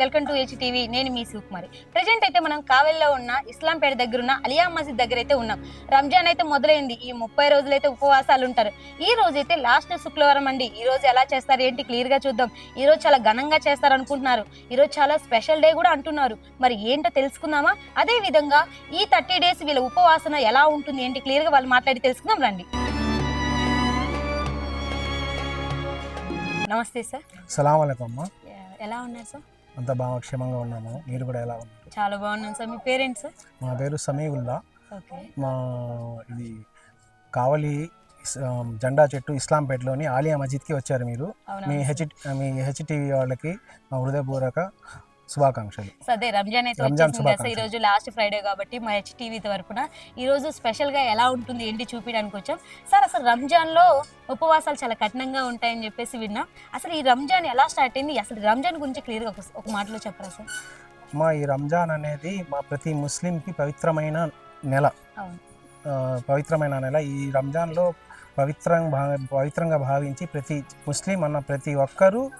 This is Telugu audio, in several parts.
వెల్కమ్ టు హెచ్ టీవీ నేను మీ సుకుమారి. ప్రజెంట్ అయితే మనం కావెల్లో ఉన్న ఇస్లాంపేట దగ్గర ఉన్న అలియా మసీద్ దగ్గర అయితే ఉన్నాం. రంజాన్ అయితే మొదలైంది. ఈ ముప్పై రోజులైతే ఉపవాసాలు ఉంటారు. ఈ రోజు అయితే లాస్ట్ శుక్రవారం అండి. ఈ రోజు ఎలా చేస్తారు ఏంటి క్లియర్గా చూద్దాం. ఈ రోజు చాలా ఘనంగా చేస్తారు అనుకుంటున్నారు ఈ రోజు చాలా స్పెషల్ డే కూడా అంటున్నారు. మరి ఏంటో తెలుసుకుందామా? అదే విధంగా ఈ థర్టీ డేస్ వీళ్ళ ఉపవాసన ఎలా ఉంటుంది ఏంటి క్లియర్గా వాళ్ళు మాట్లాడి తెలుసుకుందాం రండి. నమస్తే సార్. సలాం అలైకుం అమ్మ. ఎలా ఉన్నారు సార్? అంతా బాగా క్షేమంగా ఉన్నాము. మీరు కూడా ఎలా ఉన్నారు? చాలా బాగున్నాను సార్. మీ పేరెంట్స్ మా పేరు సమీవుల్లా. మా ఇది కావలి జెండా చెట్టు ఇస్లాంపేటలోని ఆలియా మస్జిద్కి వచ్చారు మీరు. మీ హెచ్ మీ హెచ్టీవీ వాళ్ళకి మా హృదయపూర్వక శుభాకాంక్షలు. అదే రంజాన్ అయితే వచ్చేసింది ఈ. రోజు లాస్ట్ ఫ్రైడే కాబట్టి మా హెచ్ టీవీ తరపున ఈ రోజు స్పెషల్గా ఎలా ఉంటుంది ఏంటి చూపించడానికి వచ్చాం. సార్ అసలు రంజాన్లో ఉపవాసాలు చాలా కఠినంగా ఉంటాయని చెప్పేసి విన్నాం. అసలు ఈ రంజాన్ ఎలా స్టార్ట్ అయింది? అసలు రంజాన్ గురించి క్లియర్గా ఒక- మాటలో చెప్పరా సార్? మా ఈ రంజాన్ అనేది మా ప్రతి ముస్లింకి పవిత్రమైన నెల. పవిత్రమైన నెల. ఈ రంజాన్లో పవిత్రంగా పవిత్రంగా భావించి ప్రతి ముస్లిం అన్న ప్రతి ఒక్కరూ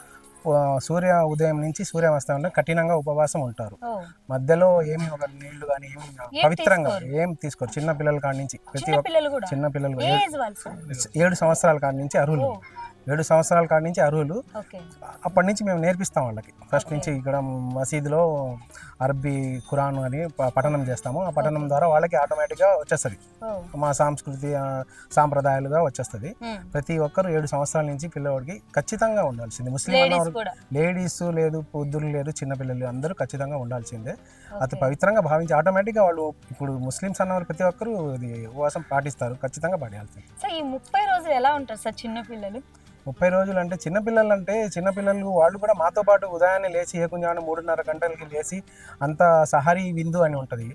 సూర్య ఉదయం నుంచి సూర్యాస్తమయం వరకు కఠినంగా ఉపవాసం ఉంటారు. మధ్యలో ఏమి ఒక నీళ్ళు కానీ ఏమి పవిత్రంగా? ఏం తీసుకోరు. చిన్న పిల్లల కాడి నుంచి ప్రతి ఒక్క చిన్న పిల్లలు ఏడు సంవత్సరాల కాడి నుంచి అర్హులు ఏడు సంవత్సరాల కాడి నుంచి అర్హులు. అప్పటి నుంచి మేము నేర్పిస్తాం వాళ్ళకి. ఫస్ట్. నుంచి ఇక్కడ మసీదులో అరబ్బీ ఖురాన్ అని పఠనం చేస్తాము. ఆ పఠనం ద్వారా వాళ్ళకి ఆటోమేటిక్గా వచ్చేస్తుంది. మా సంస్కృతి సాంప్రదాయాలుగా వచ్చేస్తుంది. ప్రతి ఒక్కరు ఏడు సంవత్సరాల నుంచి పిల్లవాడికి ఖచ్చితంగా ఉండాల్సింది. ముస్లిం లేడీస్ లేదు పొద్దులు లేదు చిన్నపిల్లలు అందరూ ఖచ్చితంగా ఉండాల్సిందే. అతి. పవిత్రంగా భావించి ఆటోమేటిక్గా వాళ్ళు ఇప్పుడు ముస్లిమ్స్ అన్నవారు ప్రతి ఒక్కరు ఇది ఉపవాసం పాటిస్తారు. ఖచ్చితంగా పాటించాల్సింది ఈ ముప్పై రోజులు ఎలా ఉంటారు సార్ చిన్న పిల్లలు? ముప్పై రోజులు అంటే చిన్నపిల్లలు అంటే చిన్నపిల్లలు వాళ్ళు కూడా మాతో పాటు ఉదయాన్నే లేచి ఏకుంజాను మూడున్నర గంటలకి లేచి అంత సహరీ విందు అని ఉంటుంది.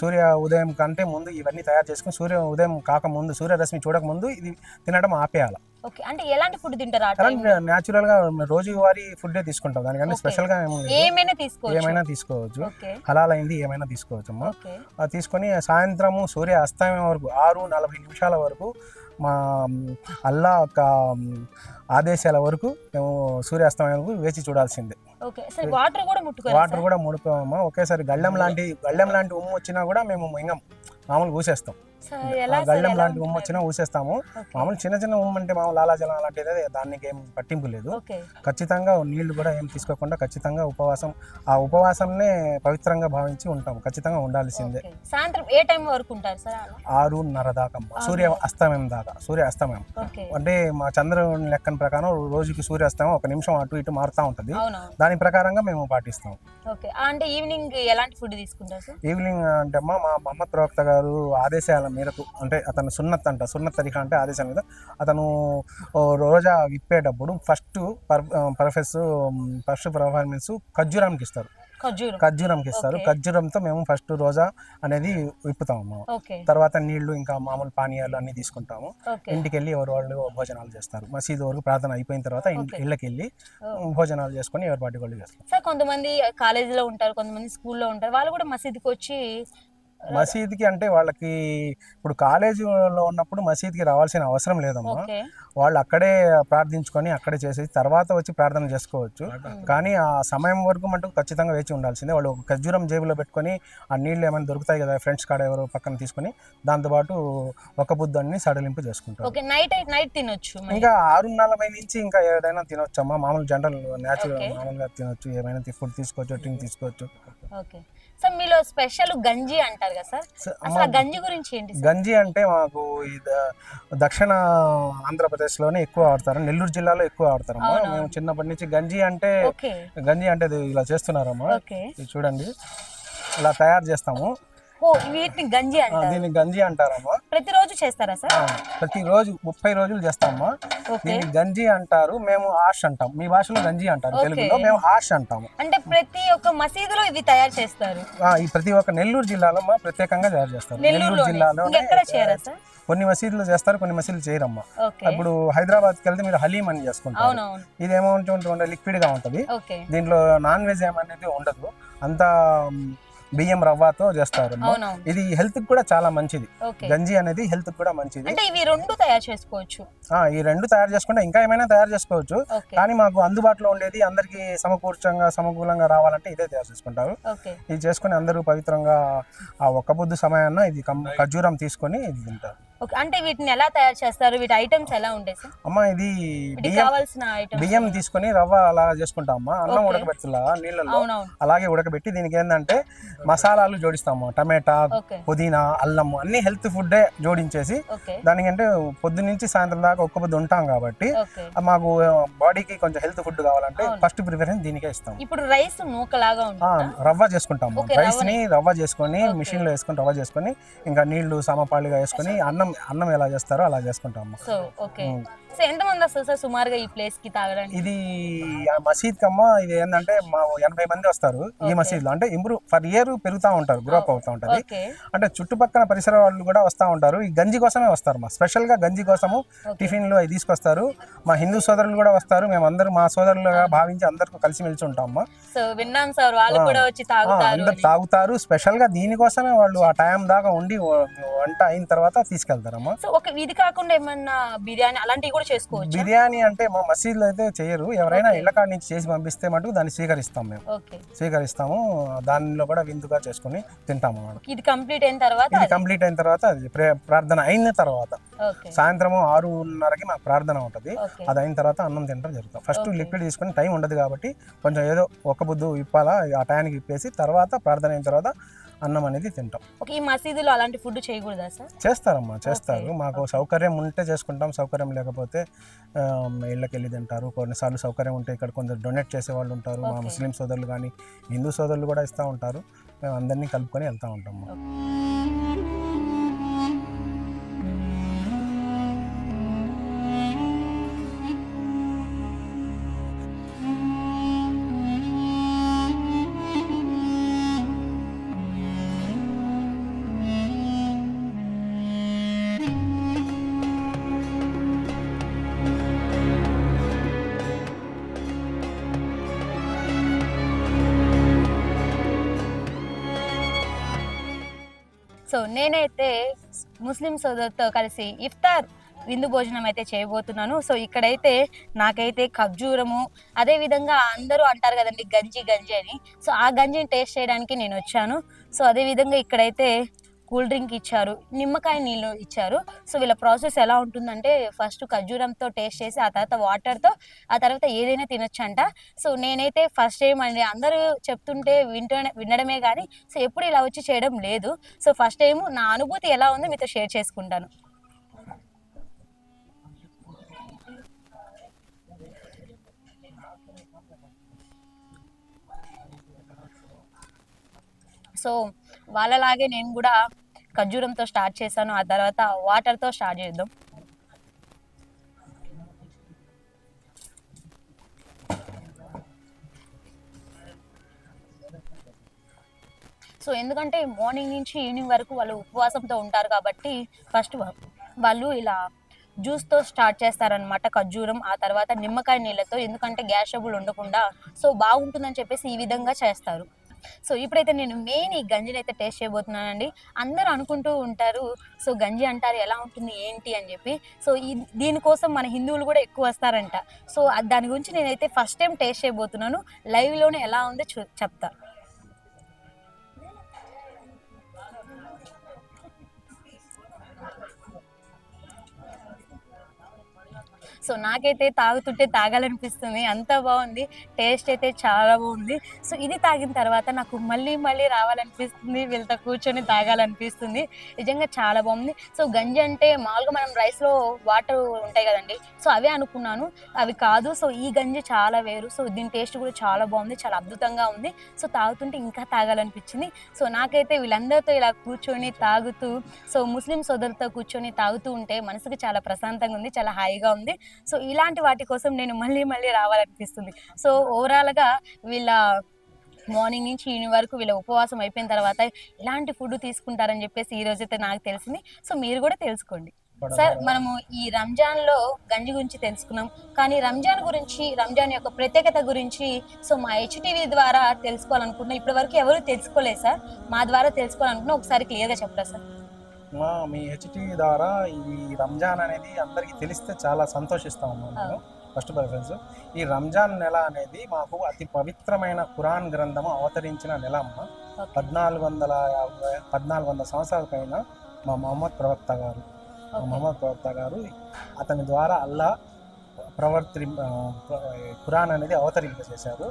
సూర్య ఉదయం కంటే ముందు ఇవన్నీ తయారు చేసుకుని సూర్య ఉదయం కాకముందు సూర్యరశ్మి చూడక ముందు ఇది తినడం ఆపేయాలి. ఓకే. అంటే ఎలాంటి ఫుడ్ తింటారు న్యాచురల్గా రోజువారీ ఫుడ్ తీసుకుంటాం. Okay. స్పెషల్గా. ఏమైనా తీసుకోవచ్చు. ఏమైనా తీసుకోవచ్చు. హలాల్ అయింది ఏమైనా తీసుకోవచ్చు అమ్మా. తీసుకొని సాయంత్రము సూర్య అస్తమయం వరకు ఆరు నలభై నిమిషాల వరకు మా అల్లా యొక్క మ్, ఆదేశాల వరకు మేము సూర్యాస్తమయం వేచి చూడాల్సిందే. వాటర్ కూడా వాటర్ కూడా ముడిపోమా ఒకేసారి గళ్ళెం లాంటి గళ్ళెం లాంటి ఉమ్ము వచ్చినా కూడా మేము మింగం మామూలు ఊసేస్తాం. ఎలా లాంటి ఉమ్ము? వచ్చినా ఊసేస్తాము. మామూలు చిన్న చిన్న ఉమ్ము అంటే మామూలు లాలాజలం అలాంటిది దానికి ఏం పట్టింపు లేదు. ఖచ్చితంగా నీళ్ళు కూడా ఏం తీసుకోకుండా ఖచ్చితంగా ఉపవాసం ఆ ఉపవాసంనే పవిత్రంగా భావించి ఉంటాం ఖచ్చితంగా ఉండాల్సిందే. సాయంత్రం ఏ టైం వరకు ఉంటారు సార్ ఆరున్నర దాకా. సూర్య అస్తమయం దాకా. సూర్య అస్తమయం. అంటే మా చంద్రుని లెక్కన ప్రకారం రోజుకి సూర్యాస్తమయం ఒక నిమిషం అటు ఇటు మారుతూ ఉంటుంది. దాని ప్రకారంగా మేము పాటిస్తాం. అంటే ఈవినింగ్ ఎలాంటి ఫుడ్ తీసుకుంటారు ఈవినింగ్ అంటే అమ్మ మా మహమ్మద్ ప్రవక్త గారు ఆదేశాల మేరకు అంటే అతను సున్నత్ అంట సున్నత్ తరిఖా అంటే ఆదేశాల మీద అతను రోజా విప్పేటప్పుడు ఫస్ట్ పర్ పర్ఫెస్ ఫస్ట్ పర్ఫార్మెన్స్ ఖర్జూరంకి ఇస్తారు. ఖర్జూరం. ఖర్జూరంకి ఇస్తారు. ఖర్జూరంతో మేము ఫస్ట్ రోజా అనేది విప్పుతాం అమ్మ ఓకే. తర్వాత నీళ్ళు ఇంకా మామూలు పానీయాలు అన్ని తీసుకుంటాము. ఇంటికి వెళ్ళి ఎవరు వాళ్ళు భోజనాలు చేస్తారు. మసీదు వరకు ప్రార్థన అయిపోయిన తర్వాత. ఇళ్ళకి వెళ్ళి. భోజనాలు చేసుకొని ఎవరి పాటి వాళ్ళు చేస్తారు కొంతమంది కాలేజీలో ఉంటారు కొంతమంది స్కూల్లో ఉంటారు. వాళ్ళు కూడా మసీదుకి వచ్చి మసీద్కి అంటే వాళ్ళకి ఇప్పుడు కాలేజీలో ఉన్నప్పుడు మసీద్కి రావాల్సిన అవసరం లేదమ్మా. వాళ్ళు అక్కడే ప్రార్థించుకొని అక్కడే చేసేసి తర్వాత వచ్చి ప్రార్థన చేసుకోవచ్చు. కానీ ఆ సమయం వరకు మటుకు ఖచ్చితంగా వేచి ఉండాల్సిందే. వాళ్ళు ఒక ఖర్జూరం జేబులో పెట్టుకొని ఆ నీళ్ళు ఏమైనా దొరుకుతాయి కదా ఫ్రెండ్స్ కాడ ఎవరు పక్కన తీసుకొని దాంతోపాటు ఒక బుద్ధాన్ని సడలింపు చేసుకుంటారు. నైట్ నైట్ తినొచ్చు. ఇంకా ఆరు నలభై నుంచి ఇంకా ఏదైనా తినొచ్చమ్మా. మామూలు జనరల్ న్యాచురల్. మామూలుగా తినొచ్చు. ఏమైనా ఫుడ్ తీసుకోవచ్చు డ్రింక్ తీసుకోవచ్చు. ఓకే. సార్ మీలో స్పెషల్ గంజి అంటారు కదా సార్. అసలు ఆ గంజి గురించి ఏంటి సార్? గంజి అంటే మాకు ఈ ద- దక్షిణ ఆంధ్రప్రదేశ్లోనే ఎక్కువ ఆడతారు నెల్లూరు జిల్లాలో ఎక్కువ ఆడతారమ్మా అవునవును. మేము చిన్నప్పటి నుంచి గంజి అంటే ఓకే. గంజి అంటే ఇది ఇలా చేస్తున్నారమ్మా. ఓకే. ఇది చూడండి. ఇలా తయారు చేస్తాము. ఓ వీటిని గంజి ఆ, అంటారు. దీన్ని గంజి అంటారమ్మా. ప్రతిరోజు చేస్తారా సార్? ఆ, ప్రతిరోజు ముప్పై రోజులు చేస్తామమ్మా. ఓకే. దీన్ని గంజి అంటారు మేము ఆష్ అంటాం. మీ భాషలో గంజి అంటారు Okay. తెలుగులో మేము ఆష్ అంటాము. అంటే ప్రతి ఒక్క మసీదులో ఇవి తయారు చేస్తారు? ఆ, ఈ ప్రతి ఒక్క నెల్లూరు జిల్లాలో మా ప్రత్యేకంగా తయారు చేస్తారు. నెల్లూరు జిల్లాలో ఇంకెక్కడ చేయరా సార్? కొన్ని మసీదులు చేస్తారు కొన్ని మసీదులు చేయరమ్మా. ఓకే. ఇప్పుడు హైదరాబాద్కి వెళ్తే మీరు హలీం అని చేసుకుంటారు. అవునవును. ఇది ఏమవుతుంటే లిక్విడ్గా ఉంటది. ఓకే. దీంట్లో నాన్ వెజ్ ఏమనేది ఉండదు. అంతా మ్, బియ్యం రవ్వతో చేస్తారు ఇది హెల్త్ కూడా చాలా మంచిది. గంజి అనేది హెల్త్ కూడా మంచిది. అంటే ఇవి రెండు తయారు చేసుకోవచ్చు. ఈ రెండు తయారు చేసుకుంటే ఇంకా ఏమైనా తయారు చేసుకోవచ్చు. కానీ మాకు అందుబాటులో ఉండేది అందరికి సమకూర్చంగా సమకూలంగా రావాలంటే ఇదే తయారు చేసుకుంటారు. ఇది చేసుకుని అందరూ పవిత్రంగా ఆ ఒక్క బుద్ధి సమయాన్న ఇది ఖర్జూరం తీసుకొని ఇది తింటారు. అంటే వీటిని ఎలా తయారు చేస్తారు? వీటి ఐటమ్స్ ఎలా ఉంటాయి సార్? అమ్మ ఇది కావాల్సిన ఐటమ్స్ బియ్యం తీసుకొని రవ్వ అలా చేసుకుంటాం అమ్మ అన్నం నీళ్ళల్లో. అవునవును. అలాగే ఉడకబెట్టి దీనికి ఏంటంటే మసాలాలు జోడిస్తాము. టమాటా పుదీనా అల్లం అన్ని హెల్త్ ఫుడ్డే జోడించేసి దానికంటే పొద్దు నుంచి సాయంత్రం దాకా ఒక్క పొద్దు ఉంటాం కాబట్టి మాకు బాడీకి కొంచెం హెల్త్ ఫుడ్ కావాలంటే. ఫస్ట్ ప్రిఫరెన్స్ దీనికే ఇస్తాం ఇప్పుడు రైస్ నూకలాగా రవ్వ చేసుకుంటాము. రైస్ని రవ్వ చేసుకొని. మిషన్లో వేసుకొని రవ్వ చేసుకొని ఇంకా నీళ్ళు సమపాళిగా వేసుకొని అన్నం అన్నం ఎలా చేస్తారో అలా సో ఓకే ఉమ్. సో ఎంత మంది వస్తారు సార్ సుమారుగా ఈ ప్లేస్కి తాగడానికి? ఇది ఆ మసీద్ కమ్మ ఇది ఏంటంటే మా ఎనభై మంది వస్తారు ఈ. మసీద్లో అంటే ఇంప్రూవ్ ఫర్ ఇయర్ పెరుగుతూ ఉంటారు గ్రోప్ అవుతూ ఉంటది. ఓకే అంటే చుట్టుపక్కల పరిసర వాళ్ళు కూడా వస్తూ ఉంటారు. ఈ గంజి కోసమే వస్తారు మా స్పెషల్గా గంజి కోసము. టిఫిన్లు అవి తీసుకొస్తారు. మా హిందూ సోదరులు కూడా వస్తారు. మేము అందరూ మా సోదరులుగా భావించి అందరికీ కలిసిమెలిసి ఉంటాము సో విన్నాం సార్ వాళ్ళు ఆ. కూడా వచ్చి ఆ, తాగుతారు అందరు అని. తాగుతారు. స్పెషల్గా దీనికోసమే వాళ్ళు ఆ టైం దాకా ఉండి వ- వంట అయిన తర్వాత తీసుకెళ్తారమ్మా. సో ఒక ఇది కాకుండా ఏమన్నా బిర్యానీ అలాంటివి కూడా చేసుకోవచ్చు? బిర్యానీ అంటే మా మసీదులో అయితే చేయరు. ఎవరైనా. ఇళ్ళ కాడ నుంచి చేసి పంపిస్తే మటుకు దాన్ని స్వీకరిస్తాం మేము. స్వీకరిస్తాము. దానిలో కూడా విందుగా చేసుకుని తింటాము ఇది కంప్లీట్ అయిన తర్వాత ఇది. కంప్లీట్ అయిన తర్వాత అది ప్రార్థన అయిన తర్వాత. సాయంత్రం ఆరున్నరకి మాకు ప్రార్థన ఉంటుంది. అది అయిన తర్వాత అన్నం తింటాం జరుగుతాం. ఫస్ట్. లిక్విడ్ తీసుకొని టైం ఉండదు కాబట్టి కొంచెం ఏదో ఒక బుద్ధు ఇప్పాలా ఆ టైంకి ఇప్పేసి తర్వాత ప్రార్థన అయిన తర్వాత అన్నం అనేది తింటాం. ఓకే ఈ మసీదులో అలాంటి ఫుడ్ చేయకూడదా సార్? చేస్తారమ్మా చేస్తారు. మాకు సౌకర్యం ఉంటే చేసుకుంటాం. సౌకర్యం లేకపోతే ఇళ్ళకి వెళ్ళి తింటారు. కొన్నిసార్లు సౌకర్యం ఉంటే ఇక్కడ కొందరు డొనేట్ చేసే వాళ్ళు ఉంటారు. మా. ముస్లిం సోదరులు కానీ హిందూ సోదరులు కూడా ఇస్తూ ఉంటారు. మేము అందరినీ కలుపుకొని వెళ్తూ ఉంటాము సో నేనైతే ముస్లిం సోదరుతో కలిసి ఇఫ్తార్ విందు భోజనం అయితే చేయబోతున్నాను. సో ఇక్కడైతే నాకైతే ఖర్జూరము అదే విధంగా అందరూ అంటారు కదండి గంజి గంజి అని. సో ఆ గంజిని టేస్ట్ చేయడానికి నేను వచ్చాను. సో అదే విధంగా ఇక్కడైతే కూల్ డ్రింక్ ఇచ్చారు నిమ్మకాయ నీళ్ళు ఇచ్చారు. సో వీళ్ళ ప్రాసెస్ ఎలా ఉంటుందంటే ఫస్ట్ ఖర్జూరంతో టేస్ట్ చేసి ఆ తర్వాత వాటర్తో ఆ తర్వాత ఏదైనా తినొచ్చంట. సో నేనైతే ఫస్ట్ టైం అండి అందరూ చెప్తుంటే వింటూ వినడమే కానీ సో ఎప్పుడు ఇలా వచ్చి చేయడం లేదు. సో ఫస్ట్ టైం నా అనుభూతి ఎలా ఉందో మీతో షేర్ చేసుకుంటాను. సో వాళ్ళలాగే నేను కూడా ఖర్జూరంతో స్టార్ట్ చేశాను. ఆ తర్వాత వాటర్తో స్టార్ట్ చేద్దాం. సో ఎందుకంటే మార్నింగ్ నుంచి ఈవినింగ్ వరకు వాళ్ళు ఉపవాసంతో ఉంటారు కాబట్టి ఫస్ట్ వాళ్ళు ఇలా జ్యూస్తో స్టార్ట్ చేస్తారనమాట ఖర్జూరం ఆ తర్వాత నిమ్మకాయ నీళ్ళతో ఎందుకంటే గ్యాస్ ట్రబుల్ ఉండకుండా సో బాగుంటుందని చెప్పేసి ఈ విధంగా చేస్తారు. సో ఇప్పుడైతే నేను మెయిన్ ఈ గంజిని అయితే టేస్ట్ చేయబోతున్నానండి. అందరూ అనుకుంటూ ఉంటారు సో గంజి అంటారు ఎలా ఉంటుంది ఏంటి? అని చెప్పి. సో ఈ దీనికోసం మన హిందువులు కూడా ఎక్కువ వస్తారంట. సో దాని గురించి నేనైతే ఫస్ట్ టైం టేస్ట్ చేయబోతున్నాను. లైవ్లోనే ఎలా ఉందో చూ చెప్తాను సో నాకైతే తాగుతుంటే తాగాలనిపిస్తుంది. అంత బాగుంది. టేస్ట్ అయితే చాలా బాగుంది. సో ఇది తాగిన తర్వాత నాకు మళ్ళీ మళ్ళీ రావాలనిపిస్తుంది. వీళ్ళతో కూర్చొని తాగాలనిపిస్తుంది. నిజంగా చాలా బాగుంది. సో గంజి అంటే మామూలుగా మనం రైస్లో వాటర్ ఉంటాయి కదండి. సో అవే అనుకున్నాను. అవి కాదు. సో ఈ గంజి చాలా వేరు. సో దీని టేస్ట్ కూడా చాలా బాగుంది. చాలా అద్భుతంగా ఉంది. సో తాగుతుంటే ఇంకా తాగాలనిపించింది. సో నాకైతే వీళ్ళందరితో ఇలా కూర్చొని తాగుతూ సో ముస్లిం సోదరులతో కూర్చొని తాగుతూ ఉంటే మనసుకి చాలా ప్రశాంతంగా ఉంది. చాలా హాయిగా ఉంది. సో ఇలాంటి వాటి కోసం నేను మళ్ళీ మళ్ళీ రావాలనిపిస్తుంది. సో ఓవరాల్గా వీళ్ళ మార్నింగ్ నుంచి ఈవినింగ్ వరకు వీళ్ళ ఉపవాసం అయిపోయిన తర్వాత ఇలాంటి ఫుడ్ తీసుకుంటారని చెప్పేసి ఈ రోజైతే నాకు తెలిసింది. సో మీరు కూడా తెలుసుకోండి. సార్ మనము ఈ రంజాన్లో గంజి గురించి తెలుసుకున్నాం. కానీ రంజాన్ గురించి రంజాన్ యొక్క ప్రత్యేకత గురించి సో మా హెచ్టీవీ ద్వారా తెలుసుకోవాలనుకుంటున్నాం. ఇప్పటి వరకు ఎవరు తెలుసుకోలేదు సార్. మా ద్వారా తెలుసుకోవాలనుకున్నా ఒకసారి క్లియర్గా చెప్తారా సార్? మా మీ హెచ్టి ద్వారా ఈ రంజాన్ అనేది అందరికీ తెలిస్తే చాలా సంతోషిస్తా మేము ఫస్ట్ ప్రిఫరెన్స్ ఈ రంజాన్ నెల అనేది మాకు అతి పవిత్రమైన ఖురాన్ గ్రంథము అవతరించిన నెల అమ్మ. పద్నాలుగు వందల యాభై పద్నాలుగు వందల సంవత్సరాల పైన మా మొహమ్మద్ ప్రవక్త గారు మా. మొహమ్మద్ ప్రవక్త గారు అతని ద్వారా అల్లా ప్రవర్తి ఆ, ఖురాన్ అనేది అవతరింపజేశారు.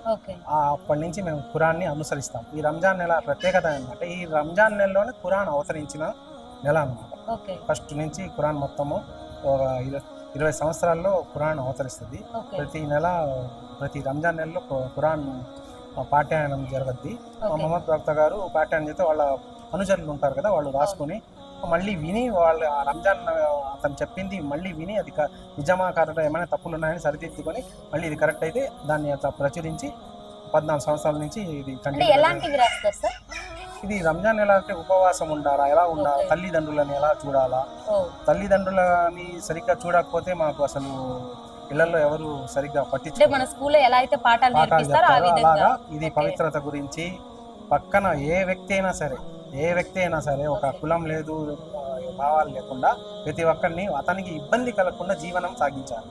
అప్పటి నుంచి మేము ఖురాన్ని అనుసరిస్తాం. ఈ రంజాన్ నెల ప్రత్యేకత ఏంటంటే ఈ రంజాన్ నెలలోనే ఖురాన్ అవతరించిన నెల ఫస్ట్ నుంచి ఖురాన్ మొత్తము ఒక ఇర- ఇరవై సంవత్సరాల్లో ఖురాన్ అవతరిస్తుంది. ప్రతి నెల ప్రతి రంజాన్ నెలలో ఖురాన్ పాఠ్యాయనం జరగద్ది. మొహమ్మద్ ప్రవక్త గారు పాఠ్యాయనం చేస్తే వాళ్ళ అనుచరులు ఉంటారు కదా వాళ్ళు రాసుకొని మళ్ళీ విని వాళ్ళు ఆ రంజాన్ అతను చెప్పింది మళ్ళీ విని అది నిజమా కరెక్ట్ ఏమైనా తప్పులు ఉన్నాయని సరిదిద్దుకొని మళ్ళీ ఇది కరెక్ట్ అయితే దాన్ని ప్రచురించి పద్నాలుగు సంవత్సరాల నుంచి ఇది కంటిన్యూ ఎలాంటివి రాస్తారు సార్? ఇది రంజాన్ ఎలా అంటే ఉపవాసం ఉండాలా? ఎలా ఉండాలా. తల్లిదండ్రులని ఎలా చూడాలా? తల్లిదండ్రులని సరిగ్గా చూడకపోతే మాకు అసలు ఇళ్ళలో ఎవరు సరిగ్గా మన స్కూల్లో ఎలా అయితే పాఠాలు విధంగా. అలాగా ఇది. పవిత్రత గురించి పక్కన ఏ వ్యక్తి అయినా సరే ఏ వ్యక్తి అయినా సరే ఒక. కులం లేదు భావాలు లేకుండా ప్రతి ఒక్కరిని అతనికి ఇబ్బంది కలగకుండా జీవనం సాగించాలి.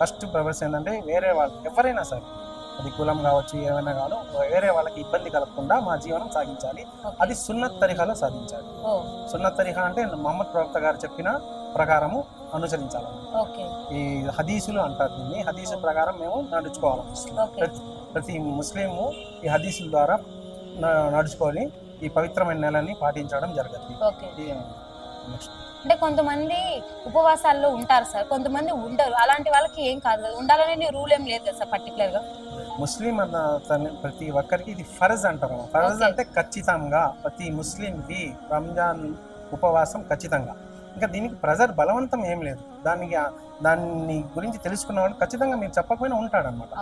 ఫస్ట్ ప్రవర్స్ ఏంటంటే వేరే వాళ్ళు ఎవరైనా సరే అది కులం కావచ్చు ఏమైనా కాను వేరే వాళ్ళకి ఇబ్బంది కలగకుండా మా జీవనం సాగించాలి. అది సున్నత్ తరిహాలో సాధించాలి. సున్నత్ తరిహా అంటే మహమ్మద్ ప్రవక్త గారు చెప్పిన ప్రకారము అనుసరించాలి. ఓకే. ఈ హదీసులు అంటారు దీన్ని. హదీసు ప్రకారం మేము నడుచుకోవాలి ప్రతి ముస్లిము ఈ హదీసుల ద్వారా నడుచుకొని ఈ పవిత్రమైన నెలని పాటించడం జరుగుతుంది ఓకే. ఇది నెక్స్ట్. అంటే కొంతమంది ఉపవాసాల్లో ఉంటారు సార్. కొంతమంది ఉండరు. అలాంటి వాళ్ళకి ఏం కాదు కదా. ఉండాలనే రూల్ ఏం లేదు కదా సార్ పర్టికులర్గా? ముస్లిం అన్న తన ప్రతి ఒక్కరికి ఇది ఫరజ్ అంటారు. ఫరజ్. అంటే ఖచ్చితంగా ప్రతి ముస్లింకి రంజాన్ ఉపవాసం ఖచ్చితంగా. ఇంకా దీనికి ప్రెజర్ బలవంతం ఏం లేదు. దానికి దాన్ని గురించి తెలుసుకున్న వాళ్ళు ఖచ్చితంగా మీరు చెప్పకపోయినా ఉంటాడనమాట.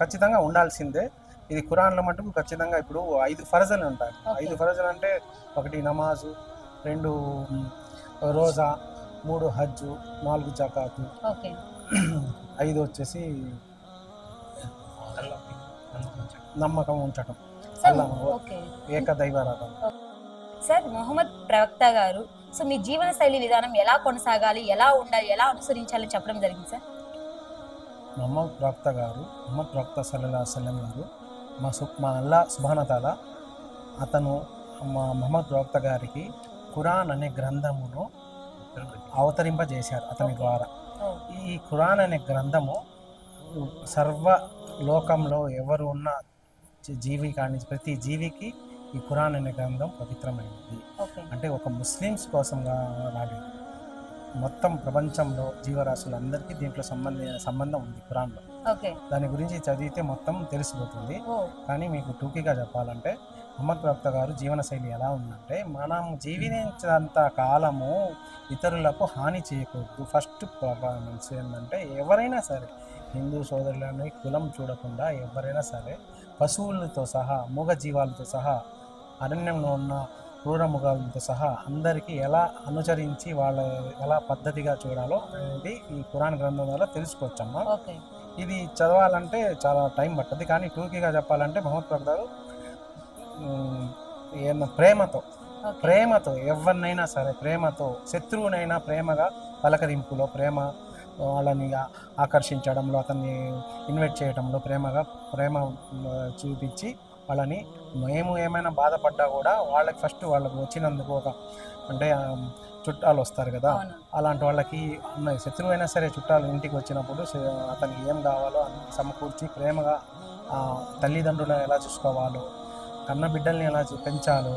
ఖచ్చితంగా ఉండాల్సిందే. ఇది ఖురాన్లో మటుకు ఖచ్చితంగా ఇప్పుడు ఐదు ఫరజలు ఉంటాయి. ఐదు ఫరజలు అంటే ఒకటి నమాజు రెండు రోజా మూడు హజ్జు నాలుగు జకాతు. ఐదు వచ్చేసి నమ్మకం ఉంచటం. ఏకదైవారాధన. సార్ మొహమ్మద్ ప్రవక్త గారు సో మీ జీవన శైలి విధానం ఎలా కొనసాగాలి ఎలా ఉండాలి ఎలా అనుసరించాలని చెప్పడం జరిగింది సార్? మహమ్మద్ ప్రవక్త గారు మహమ్మద్ ప్రవక్త సల్లల్లా సల్లం గారు మా సు మా అల్లా సుబానతాల అతను మా మహమ్మద్ ప్రవక్త గారికి ఖురాన్ అనే గ్రంథమును అవతరింపజేశారు అతని. ద్వారా. ఈ ఖురాన్ అనే గ్రంథము సర్వ లోకంలో ఎవరు ఉన్న జీవి కానీ ప్రతి జీవికి ఈ ఖురాన్ అనే గ్రంథం పవిత్రమైనది. అంటే ఒక ముస్లిమ్స్ కోసం రాలేదు. మొత్తం ప్రపంచంలో జీవరాశులందరికీ దీంట్లో సంబంధ సంబంధం ఉంది ఖురాన్లో. దాని గురించి చదివితే మొత్తం తెలిసిపోతుంది. కానీ మీకు టూకీగా చెప్పాలంటే మహమ్మద్ ప్రవక్త గారు జీవనశైలి ఎలా ఉందంటే మనం జీవించినంత కాలము ఇతరులకు హాని చేయకూడదు. ఫస్ట్ ఏంటంటే ఎవరైనా సరే హిందూ సోదరులని కులం చూడకుండా ఎవరైనా సరే పశువులతో సహా మూగ జీవాలతో సహా అరణ్యంలో ఉన్న క్రూర మృగాలతో సహా అందరికీ ఎలా అనుసరించి వాళ్ళ ఎలా పద్ధతిగా చూడాలో అనేది ఈ పురాణ గ్రంథం ద్వారా తెలుసుకోవచ్చమ్మా. ఓకే. ఇది చదవాలంటే చాలా టైం పడుతుంది. కానీ టూకీగా చెప్పాలంటే మహమ్మద్ గారు ప్రేమతో ప్రేమతో ఎవరినైనా సరే ప్రేమతో శత్రువునైనా ప్రేమగా పలకరింపులో ప్రేమ వాళ్ళని ఆకర్షించడంలో అతన్ని ఇన్వైట్ చేయడంలో ప్రేమగా ప్రేమ చూపించి వాళ్ళని మేము ఏమైనా బాధపడ్డా కూడా వాళ్ళకి ఫస్ట్ వాళ్ళకి వచ్చినందుకు ఒక అంటే చుట్టాలు వస్తారు కదా. అలాంటి వాళ్ళకి ఉన్నాయి శత్రువు అయినా సరే చుట్టాలు ఇంటికి వచ్చినప్పుడు అతనికి ఏం కావాలో అన్ని సమకూర్చి ప్రేమగా తల్లిదండ్రులను ఎలా చూసుకోవాలో కన్న బిడ్డల్ని ఎలా పెంచాలో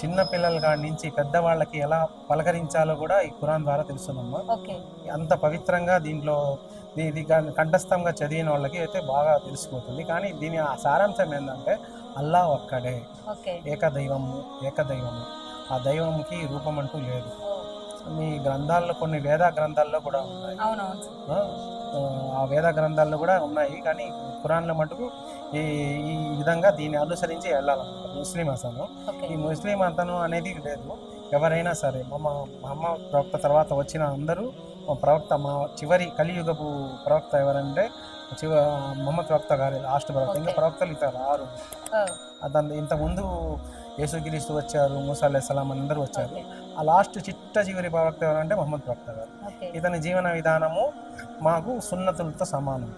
చిన్న పిల్లల కాడి నుంచి పెద్దవాళ్ళకి ఎలా పలకరించాలో కూడా ఈ ఖురాన్ ద్వారా తెలుస్తుందమ్మా. అంత పవిత్రంగా దీంట్లో ఇది కంఠస్థంగా చదివిన వాళ్ళకి అయితే బాగా తెలిసిపోతుంది. కానీ దీని ఆ సారాంశం ఏంటంటే అల్లా ఒక్కడే. ఏకదైవము ఏకదైవము. ఆ దైవంకి రూపం అంటూ లేదు. మీ గ్రంథాల్లో కొన్ని వేద గ్రంథాల్లో కూడా ఉన్నాయి. ఆ, ఆ వేద గ్రంథాల్లో కూడా ఉన్నాయి. కానీ ఖురాన్లో మటుకు ఈ ఈ విధంగా దీన్ని అనుసరించి వెళ్ళాలన్నమాట ముస్లిం అతను ఓకే. ఈ ముస్లిం అతను అనేది లేదు. ఎవరైనా సరే మా అమ్మ ప్రవక్త తర్వాత వచ్చిన అందరూ మా ప్రవక్త మా చివరి కలియుగపు ప్రవక్త ఎవరంటే చివ మొహమ్మద్ ప్రవక్త గారి లాస్ట్ ప్రవక్త. ఇంకా. ప్రవక్తలు ఇతర ఆరు. అతను ఇంతకుముందు యేసుక్రీస్తు వచ్చారు మూసా సలాం అందరూ వచ్చారు. ఆ లాస్ట్ చిట్ట చివరి ప్రవక్త ఎవరంటే మొహమ్మద్ ప్రవక్త గారు. ఇతని జీవన విధానము మాకు సున్నతులతో సమానం.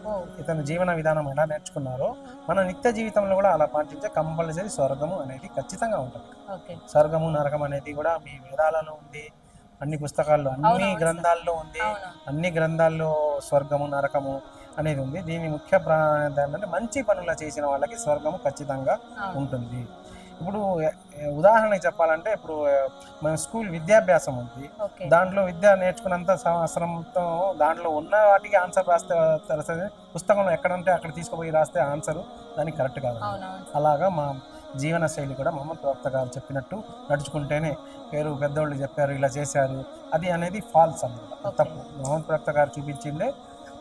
ఇతని జీవన విధానం ఎలా నేర్చుకున్నారో మన నిత్య జీవితంలో కూడా అలా పాటించే కంపల్సరీ స్వర్గము అనేది ఖచ్చితంగా ఉంటుంది. స్వర్గము నరకం అనేది కూడా మీ వేదాలలో ఉంది అన్ని పుస్తకాల్లో అన్ని. గ్రంథాల్లో ఉంది అన్ని గ్రంథాల్లో స్వర్గము నరకము అనేది ఉంది. దీని ముఖ్య ప్రాధాన్యత ఏంటంటే మంచి పనులు చేసిన వాళ్ళకి స్వర్గము ఖచ్చితంగా ఉంటుంది. ఇప్పుడు ఉదాహరణకి చెప్పాలంటే ఇప్పుడు మన స్కూల్ విద్యాభ్యాసం ఉంది. దాంట్లో విద్య నేర్చుకున్నంత సంవత్సరంతో దాంట్లో ఉన్న వాటికి ఆన్సర్ రాస్తే తెలుస్తుంది పుస్తకంలో ఎక్కడంటే అక్కడ తీసుకుపోయి రాస్తే ఆన్సర్ దానికి కరెక్ట్ కాదు. అలాగా మా జీవన శైలి కూడా మహమ్మద్ ప్రవక్త గారు చెప్పినట్టు నడుచుకుంటేనే పేరు పెద్దోళ్ళు చెప్పారు ఇలా చేశారు. అది అనేది ఫాల్స్ అన్నమాట. Okay. తప్పు. మహమ్మద్ ప్రవక్త గారు చూపించిందే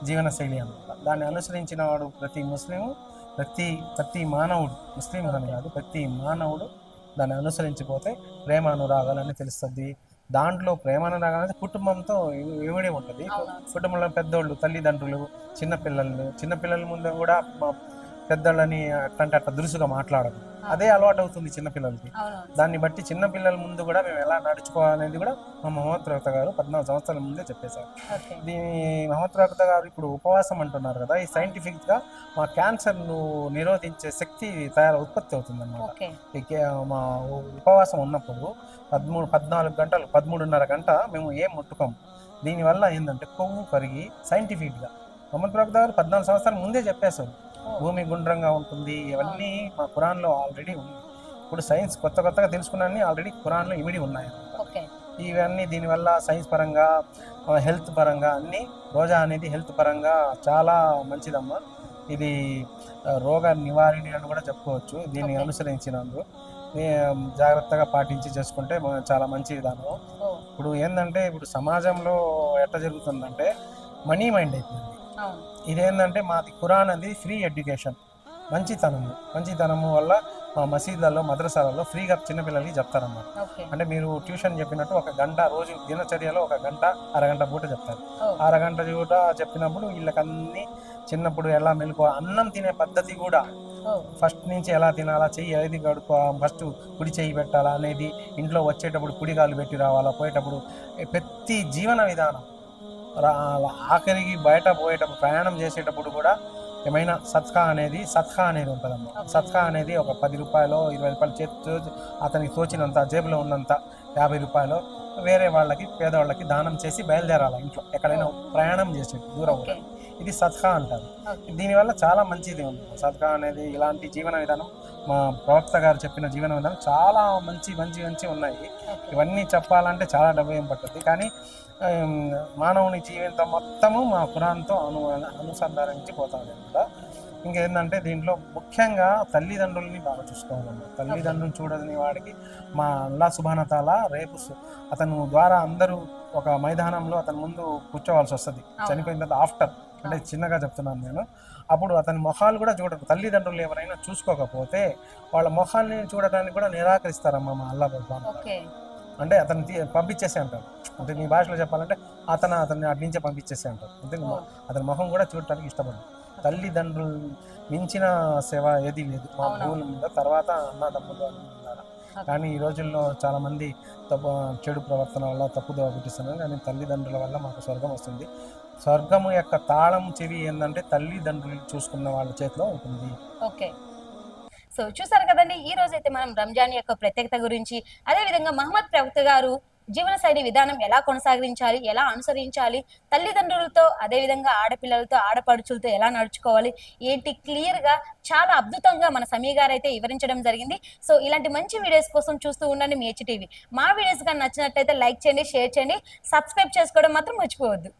జీవన శైలి అన్నమాట. దాన్ని అనుసరించిన వాడు ప్రతి ముస్లిము ప్రతి ప్రతి మానవుడు ముస్లిం అని కాదు ప్రతి మానవుడు దాన్ని అనుసరించిపోతే ప్రేమ అనురాగాలని తెలుస్తుంది. దాంట్లో ప్రేమ అనురాగాలు అనేది కుటుంబంతో ఇవిడే ఉంటుంది. కుటుంబంలో పెద్దోళ్ళు తల్లిదండ్రులు చిన్నపిల్లలు చిన్నపిల్లల ముందు కూడా పెద్దోళ్ళని అట్లంటే అట్లా దురుసుగా మాట్లాడదు. అదే అలవాటు అవుతుంది చిన్నపిల్లలకి. దాన్ని బట్టి చిన్నపిల్లల ముందు కూడా మేము ఎలా నడుచుకోవాలనేది కూడా మా మహమ్మద్ ప్రవక్త గారు పద్నాలుగు సంవత్సరాల ముందే చెప్పేశారు. దీని మహమ్మద్ ప్రవక్త గారు ఇప్పుడు ఉపవాసం అంటున్నారు కదా ఈ సైంటిఫిక్గా మా క్యాన్సర్ను నిరోధించే శక్తి తయారు ఉత్పత్తి అవుతుంది అనమాట ఓకే మా ఉపవాసం ఉన్నప్పుడు పదమూడు పద్నాలుగు గంటలు పదమూడున్నర గంట మేము ఏం ముట్టుకోము దీనివల్ల ఏంటంటే కొవ్వు కరిగి సైంటిఫిక్గా మహమ్మద్ ప్రవక్త గారు పద్నాలుగు సంవత్సరాల ముందే చెప్పేశారు. భూమి గుండ్రంగా ఉంటుంది. ఇవన్నీ మా ఖురాన్లో ఆల్రెడీ ఉంది ఇప్పుడు సైన్స్ కొత్త కొత్తగా తెలుసుకున్నీ ఆల్రెడీ ఖురాన్లో ఇమిడి ఉన్నాయి ఇవన్నీ దీనివల్ల సైన్స్ పరంగా హెల్త్ పరంగా అన్నీ రోజా అనేది హెల్త్ పరంగా చాలా మంచిదమ్మా. ఇది రోగ నివారణి అని కూడా చెప్పుకోవచ్చు. దీన్ని. అనుసరించినందు. జాగ్రత్తగా పాటించి చేసుకుంటే చాలా మంచి విధానం. ఇప్పుడు ఏంటంటే ఇప్పుడు సమాజంలో ఎట్లా జరుగుతుందంటే మనీ మైండ్ అయిపోయింది. ఇదేంటంటే మాది ఖురాన్ అది ఫ్రీ ఎడ్యుకేషన్. మంచితనము. మంచితనము వల్ల మా మసీదులలో మద్రసాలలో ఫ్రీగా చిన్నపిల్లలకి చెప్తారన్నమాట. అంటే మీరు ట్యూషన్ చెప్పినట్టు ఒక గంట రోజు దినచర్యలో ఒక గంట అరగంట పూట చెప్తారు. అరగంట పూట చెప్పినప్పుడు వీళ్ళకన్నీ చిన్నప్పుడు ఎలా మెలుకో అన్నం తినే పద్ధతి కూడా ఫస్ట్ నుంచి ఎలా తినాలా చెయ్యి ఏది కడుకో ఫస్ట్ కుడి చెయ్యి పెట్టాలా అనేది ఇంట్లో వచ్చేటప్పుడు కుడిగాలు పెట్టి రావాలా పోయేటప్పుడు ప్రతి జీవన విధానం ఆఖరికి బయట పోయేటప్పుడు ప్రయాణం చేసేటప్పుడు కూడా ఏమైనా సత్కా అనేది సత్కా అనేది ఉంటుందమ్మా. సత్కా అనేది ఒక పది రూపాయలు ఇరవై రూపాయలు చేతి అతనికి తోచినంత జేబులో ఉన్నంత యాభై రూపాయలు వేరే వాళ్ళకి పేదవాళ్ళకి దానం చేసి బయలుదేరాలి ఇంట్లో. ఎక్కడైనా ప్రయాణం చేసి దూరం ఓకే. ఇది సత్కా అంటారు. దీనివల్ల చాలా మంచిది ఉంది సత్కా అనేది ఇలాంటి జీవన విధానం మా ప్రవక్త గారు చెప్పిన జీవన విధానం చాలా మంచి మంచి మంచి ఉన్నాయి. ఇవన్నీ చెప్పాలంటే చాలా డబ్బు ఏం పట్టుద్ది. కానీ మానవుని జీవితం మొత్తము మా పురాణంతో అను అనుసంధానించి పోతాం అనమాట ఇంకేంటంటే దీంట్లో ముఖ్యంగా తల్లిదండ్రుల్ని బాగా చూసుకోవాలన్నమాట. తల్లిదండ్రులు చూడని వాడికి మా అల్లా సుబానతాల రేపు అతను ద్వారా అందరూ ఒక మైదానంలో అతని ముందు కూర్చోవాల్సి వస్తుంది. చనిపోయిన తర్వాత ఆఫ్టర్. అంటే చిన్నగా చెప్తున్నాను నేను. అప్పుడు అతని మొహాలు కూడా చూడరు తల్లిదండ్రులు ఎవరైనా చూసుకోకపోతే వాళ్ళ మొహాల్ని చూడటానికి కూడా నిరాకరిస్తారమ్మా మా అల్లా ఓకే. అంటే అతను పంపించేసి అంటారు. అంటే మీ భాషలో చెప్పాలంటే అతను అతన్ని అటు నుంచే పంపించేసి అంటారు. అంటే. అతని మొహం కూడా చూడటానికి ఇష్టపడరు. తల్లిదండ్రులు మించిన సేవ ఏది లేదు. మా. భూముల మీద తర్వాత అన్నదమ్ములు అని ఉన్నారు? కానీ ఈ రోజుల్లో చాలా మంది తప్పు చెడు ప్రవర్తన వల్ల తప్పుదోవ పుట్టిస్తున్నారు. కానీ తల్లిదండ్రుల వల్ల మాకు స్వర్గం వస్తుంది. స్వర్గము యొక్క తాళం చెవి ఏంటంటే తల్లిదండ్రులు చూసుకున్న వాళ్ళ చేతిలో ఉంటుంది. ఓకే. సో చూసారు కదండి ఈ రోజు అయితే మనం రంజాన్ యొక్క ప్రత్యేకత గురించి అదే విధంగా మహమ్మద్ ప్రవక్త గారు జీవనశైలి విధానం ఎలా కొనసాగించాలి ఎలా అనుసరించాలి తల్లిదండ్రులతో అదే విధంగా ఆడపిల్లలతో ఆడపడుచులతో ఎలా నడుచుకోవాలి ఏంటి క్లియర్గా చాలా అద్భుతంగా మన సమీ గారు అయితే వివరించడం జరిగింది. సో ఇలాంటి మంచి వీడియోస్ కోసం చూస్తూ ఉండండి మీ హెచ్టీవీ మా వీడియోస్ కానీ నచ్చినట్లయితే లైక్ చేయండి షేర్ చేయండి సబ్స్క్రైబ్ చేసుకోవడం మాత్రం మర్చిపోవద్దు.